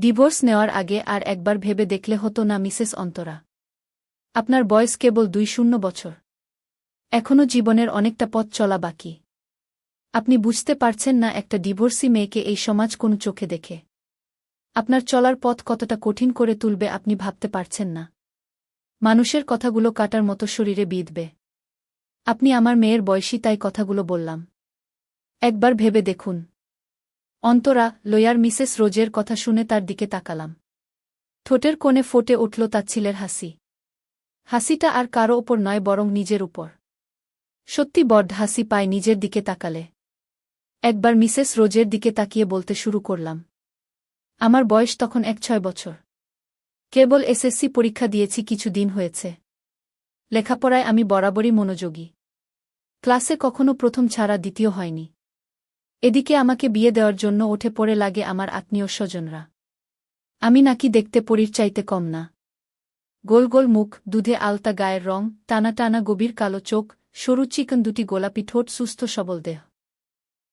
Divorce নেওয়ার আগে আর একবার ভেবে দেখলে হতো না মিসেস অন্তরা। আপনার বয়স কেবল দুই শূন্য বছর। এখনও জীবনের অনেকটা পথ চলা বাকি। আপনি বুঝতে পারছেন না একটা ডিভোর্সি মেয়েকে এই সমাজ কোন চোখে দেখে। আপনার চলার পথ কতটা কঠিন করে তুলবে আপনি ভাবতে পারছেন না। মানুষের কথাগুলো কাটার মতো শরীরে বিঁধবে। আপনি আমার মেয়ের বয়সী তাই কথাগুলো বললাম। একবার ভেবে দেখুন। অন্তরা, লয়ার মিসেস রোজের কথা শুনে তার দিকে তাকালাম। ঠোঁটের কোণে ফোটে উঠল তার তাচ্ছিলের হাসি। হাসিটা আর কারও ওপর নয়, বরং নিজের উপর। সত্যি বড্ড হাসি পায় নিজের দিকে তাকালে। একবার মিসেস রোজের দিকে তাকিয়ে বলতে শুরু করলাম। আমার বয়স তখন এক ছয় বছর। কেবল এসএসসি পরীক্ষা দিয়েছি কিছু দিন হয়েছে। লেখাপড়ায় আমি বরাবরই মনোযোগী। ক্লাসে কখনো প্রথম ছাড়া দ্বিতীয় হয়নি। এদিকে আমাকে বিয়ে দেওয়ার জন্য ওঠে পড়ে লাগে আমার আত্মীয় স্বজনরা। আমি নাকি দেখতে পরীর চাইতে কম না। গোল গোল মুখ, দুধে আলতা গায়ের রং, টানা টানা গভীর কালো চোখ, সরু চিকন দুটি গোলাপি ঠোঁট, সুস্থ সবল দেহ।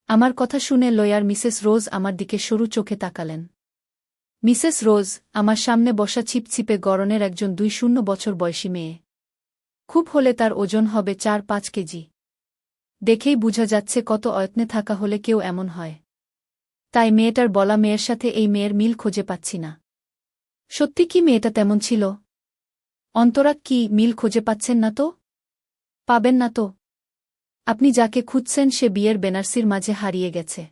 আমার কথা শুনে লয়ার মিসেস রোজ আমার দিকে সরু চোখে তাকালেন। মিসেস রোজ, আমার সামনে বসা ছিপছিপে গরনের একজন দুই শূন্য বছর বয়সী মেয়ে। খুব হলে তার ওজন হবে চার পাঁচ কেজি। দেখেই বুঝা যাচ্ছে কত অয়ত্নে থাকা হলে কেউ এমন হয়। তাই মেয়েটার বলা মেয়ের সাথে এই মেয়ের মিল খুঁজে পাচ্ছি না। সত্যি কি মেয়েটা তেমন ছিল? অন্তরা কি মিল খুঁজে পাচ্ছেন না তো? পাবেন না তো? আপনি যাকে খুঁজছেন সে বিয়ের বেনারসির মাঝে হারিয়ে গেছে।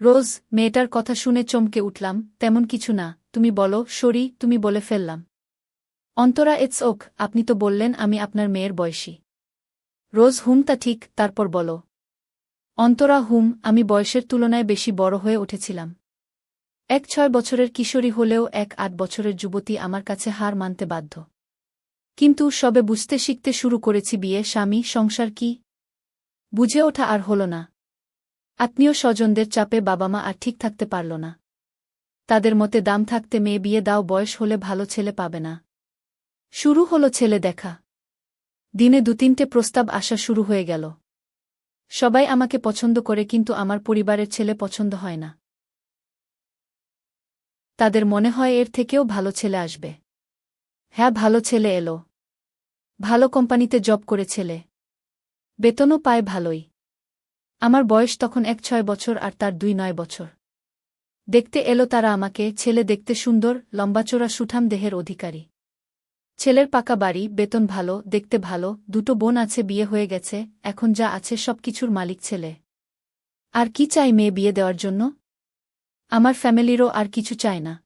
রোজ মেয়েটার কথা শুনে চমকে উঠলাম, তেমন কিছু না, তুমি বলো, সরি, তুমি বলে ফেললাম। অন্তরা, ইটস ওক, আপনি তো বললেন আমি আপনার মেয়ের বয়সী। রোজ হুম তা ঠিক, তারপর বলো। অন্তরা হুম, আমি বয়সের তুলনায় বেশি বড় হয়ে উঠেছিলাম। এক ছয় বছরের কিশোরী হলেও এক আট বছরের যুবতী আমার কাছে হার মানতে বাধ্য। কিন্তু সবে বুঝতে শিখতে শুরু করেছি বিয়ে, স্বামী, সংসার কি? বুঝে ওঠা আর হল না। আত্মীয় স্বজনদের চাপে বাবা মা আর ঠিক থাকতে পারল না। তাদের মতে দাম থাকতে মেয়ে বিয়ে দাও, বয়স হলে ভালো ছেলে পাবে না। শুরু হলো ছেলে দেখা। দিনে দু তিনটে প্রস্তাব আসা শুরু হয়ে গেল। সবাই আমাকে পছন্দ করে কিন্তু আমার পরিবারের ছেলে পছন্দ হয় না। তাদের মনে হয় এর থেকেও ভালো ছেলে আসবে। হ্যাঁ ভালো ছেলে এলো। ভালো কোম্পানিতে জব করে ছেলে। বেতনও পায় ভালোই। আমার বয়স তখন এক ছয় বছর আর তার দুই নয় বছর। দেখতে এলো তারা আমাকে, ছেলে দেখতে সুন্দর লম্বাচোরা সুঠাম দেহের অধিকারী। ছেলের পাকা বাড়ি, বেতন ভালো, দেখতে ভালো, দুটো বোন আছে, বিয়ে হয়ে গেছে, এখন যা আছে সব কিছুর মালিক ছেলে। আর কি চাই মেয়ে বিয়ে দেওয়ার জন্য? আমার ফ্যামিলিরও আর কিছু চায় না।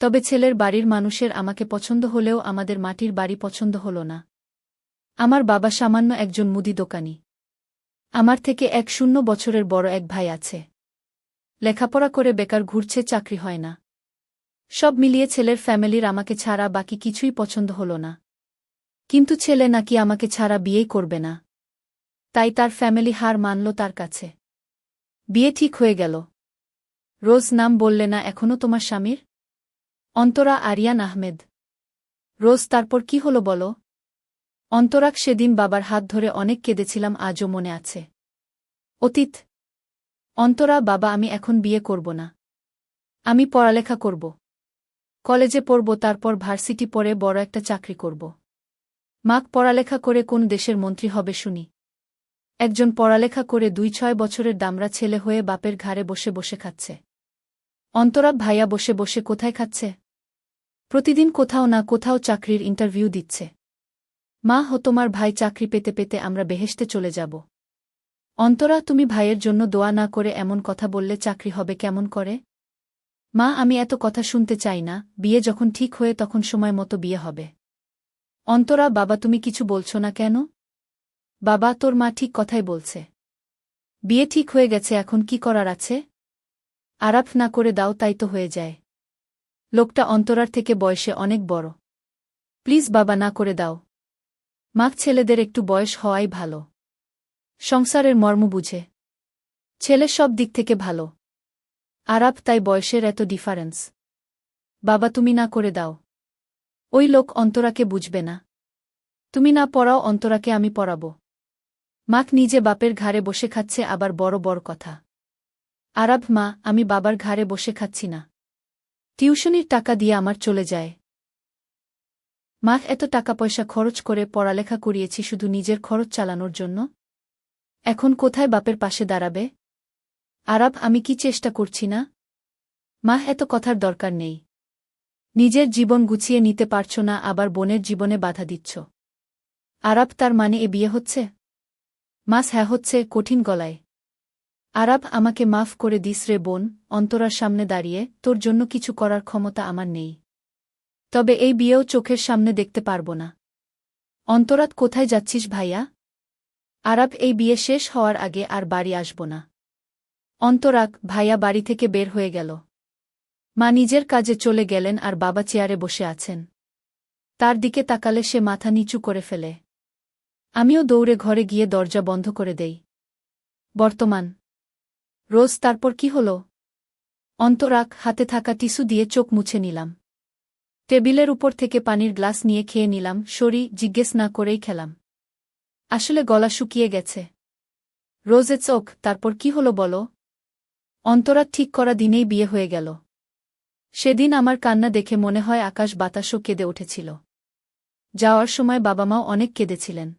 তবে ছেলের বাড়ির মানুষের আমাকে পছন্দ হলেও আমাদের মাটির বাড়ি পছন্দ হল না। আমার বাবা সামান্য একজন মুদি দোকানি। আমার থেকে এক শূন্য বছরের বড় এক ভাই আছে। লেখাপড়া করে বেকার, ঘুরছে, চাকরি হয় না। সব মিলিয়ে ছেলের ফ্যামিলির আমাকে ছাড়া বাকি কিছুই পছন্দ হল না। কিন্তু ছেলে নাকি আমাকে ছাড়া বিয়েই করবে না। তাই তার ফ্যামিলি হার মানল তার কাছে। বিয়ে ঠিক হয়ে গেল। রোজ নাম বললে না এখনও তোমার স্বামীর? অন্তরা আরিয়ান আহমেদ। রোজ তারপর কি হলো বলো? অন্তরাক সেদিন বাবার হাত ধরে অনেক কেঁদেছিলাম আজও মনে আছে। অতীত। অন্তরা, বাবা, আমি এখন বিয়ে করব না। আমি পড়ালেখা করব। কলেজে পড়ব, তারপর ভার্সিটি পড়ে বড় একটা চাকরি করব। মাক পড়ালেখা করে কোন দেশের মন্ত্রী হবে শুনি। একজন পড়ালেখা করে দুই ছয় বছরের দামরা ছেলে হয়ে বাপের ঘাড়ে বসে বসে খাচ্ছে। অন্তরাব ভাইয়া বসে বসে কোথায় খাচ্ছে? প্রতিদিন কোথাও না কোথাও চাকরির ইন্টারভিউ দিচ্ছে। মা হো, তোমার ভাই চাকরি পেতে পেতে আমরা বেহেশতে চলে যাব। অন্তরা, তুমি ভাইয়ের জন্য দোয়া না করে এমন কথা বললে চাকরি হবে কেমন করে? মা, আমি এত কথা শুনতে চাই না, বিয়ে যখন ঠিক হয়ে তখন সময় মতো বিয়ে হবে। অন্তরা, বাবা, তুমি কিছু বলছো না কেন? বাবা, তোর মা ঠিক কথাই বলছে। বিয়ে ঠিক হয়ে গেছে, এখন কি করার আছে? আরাফ, না করে দাও, তাই তো হয়ে যায়। লোকটা অন্তরার থেকে বয়সে অনেক বড়। প্লিজ, বাবা, না করে দাও। মাক ছেলেদের একটু বয়স হওয়াই ভালো। সংসারের মর্ম বুঝে। ছেলে সব দিক থেকে ভালো। আরাব তাই বয়সের এত ডিফারেন্স বাবা, তুমি না করে দাও। ওই লোক অন্তরাকে বুঝবে না। তুমি না পড়াও, অন্তরাকে আমি পড়াব। মাক নিজে বাপের ঘাড়ে বসে খাচ্ছে, আবার বড় বড় কথা। আরাব, মা, আমি বাবার ঘাড়ে বসে খাচ্ছি না। টিউশনির টাকা দিয়ে আমার চলে যায়। মা এত টাকা পয়সা খরচ করে পড়ালেখা করিয়েছি শুধু নিজের খরচ চালানোর জন্য? এখন কোথায় বাপের পাশে দাঁড়াবে? আরাব, আমি কি চেষ্টা করছি না? মা, এত কথার দরকার নেই। নিজের জীবন গুছিয়ে নিতে পারছ না, আবার বোনের জীবনে বাধা দিচ্ছ। আরাব, তার মানে এ বিয়ে হচ্ছে? মাস হ্যাঁ হচ্ছে, কঠিন গলায়। আরাব, আমাকে মাফ করে দিস রে বোন, অন্তরার সামনে দাঁড়িয়ে, তোর জন্য কিছু করার ক্ষমতা আমার নেই। তবে এই বিয়েও চোখের সামনে দেখতে পারব না। অন্তরাত কোথায় যাচ্ছিস ভাইয়া? আরাব, এই বিয়ে শেষ হওয়ার আগে আর বাড়ি আসব না। অন্তরাক ভাইয়া বাড়ি থেকে বের হয়ে গেল। মা নিজের কাজে চলে গেলেন আর বাবা চেয়ারে বসে আছেন। তার দিকে তাকালে সে মাথা নিচু করে ফেলে। আমিও দৌড়ে ঘরে গিয়ে দরজা বন্ধ করে দেই। বর্তমান। রোজ তারপর কি হল? অন্তরাক হাতে থাকা টিস্যু দিয়ে চোখ মুছে নিলাম। টেবিলের উপর থেকে পানির গ্লাস নিয়ে খেয়ে নিলাম, সরি, জিজ্ঞেস না করেই খেলাম। আসলে গলা শুকিয়ে গেছে। রোজে চোখ তারপর কি হলো বলো? অন্তরাত ঠিক করা দিনেই বিয়ে হয়ে গেল। সেদিন আমার কান্না দেখে মনে হয় আকাশ বাতাসও কেঁদে উঠেছিল। যাওয়ার সময় বাবা মাও অনেক কেঁদেছিলেন।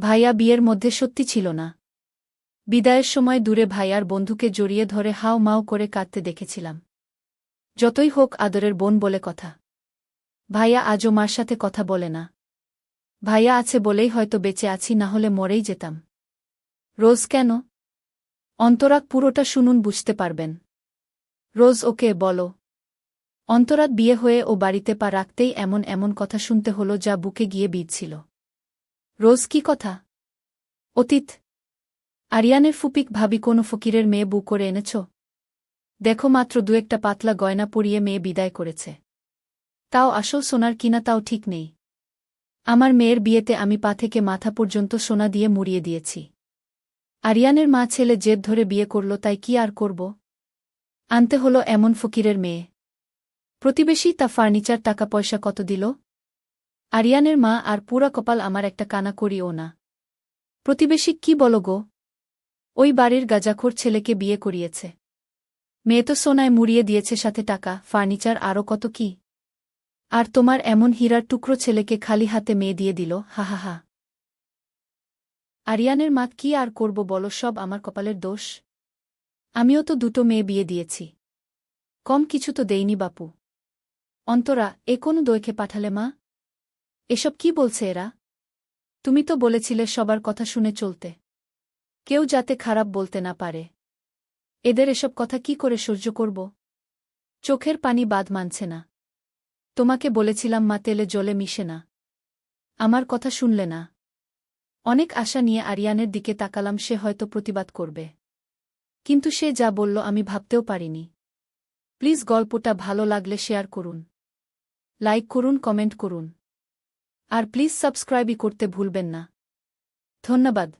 ভাইয়া বিয়ের মধ্যে সত্যি ছিল না। বিদায়ের সময় দূরে ভাইয়ার বন্ধুকে জড়িয়ে ধরে হাও মাও করে কাঁদতে দেখেছিলাম। যতই হোক আদরের বোন বলে কথা। ভাইয়া আজও মার সাথে কথা বলে না। ভাইয়া আছে বলেই হয়তো বেঁচে আছি, না হলে মরেই যেতাম। রোজ কেন? অন্তরাক পুরোটা শুনুন বুঝতে পারবেন। রোজ ওকে বলো। অন্তরাত বিয়ে হয়ে ও বাড়িতে পা রাখতেই এমন এমন কথা শুনতে হলো যা বুকে গিয়ে বিঁধছিল। রোজ কি কথা? অতীত, আরিয়ানের ফুপিক ভাবি কোনো ফকিরের মেয়ে বু করে এনেছ? দেখো মাত্র দু একটা পাতলা গয়না পরিয়ে মেয়ে বিদায় করেছে। তাও আসল সোনার কিনা তাও ঠিক নেই। আমার মেয়ের বিয়েতে আমি পা থেকে মাথা পর্যন্ত সোনা দিয়ে মুড়িয়ে দিয়েছি। আরিয়ানের মা ছেলে জেদ ধরে বিয়ে করল, তাই কি আর করব? আনতে হলো এমন ফকিরের মেয়ে। প্রতিবেশী তা ফার্নিচার টাকা পয়সা কত দিল? আরিয়ানের মা, আর পুরা কপাল আমার একটা কানা করিও না। প্রতিবেশী কি বলো গো? ওই বাড়ির গাজাখোর ছেলেকে বিয়ে করিয়েছে। মেয়ে তো সোনায় মুড়িয়ে দিয়েছে সাথে টাকা, ফার্নিচার আরও কত কি? আর তোমার এমন হীরার টুকরো ছেলেকে খালি হাতে মেয়ে দিয়ে দিল, হা হা হা। আরিয়ানের মা কি আর করব বলো সব আমার কপালের দোষ? আমিও তো দুটো মেয়ে বিয়ে দিয়েছি। কম কিছু তো দেইনি বাপু। অন্তরা, এ কোন দইকে পাঠালে মা? এসব কি বলছে এরা? তুমি তো বলেছিলে সবার কথা শুনে চলতে। কেউ যাতে খারাপ বলতে না পারে। এদের এসব কথা কি করে সহ্য করব? চোখের পানি বাদ মানছে না। তোমাকে বলেছিলাম মা তেলে জলে মিশে না। আমার কথা শুনলে না। অনেক আশা নিয়ে আরিয়ানের দিকে তাকালাম, সে হয়তো প্রতিবাদ করবে। কিন্তু সে যা বলল আমি ভাবতেও পারিনি। প্লিজ গল্পটা ভালো লাগলে শেয়ার করুন। লাইক করুন, কমেন্ট করুন। আর প্লিজ সাবস্ক্রাইবই করতে ভুলবেন না। ধন্যবাদ।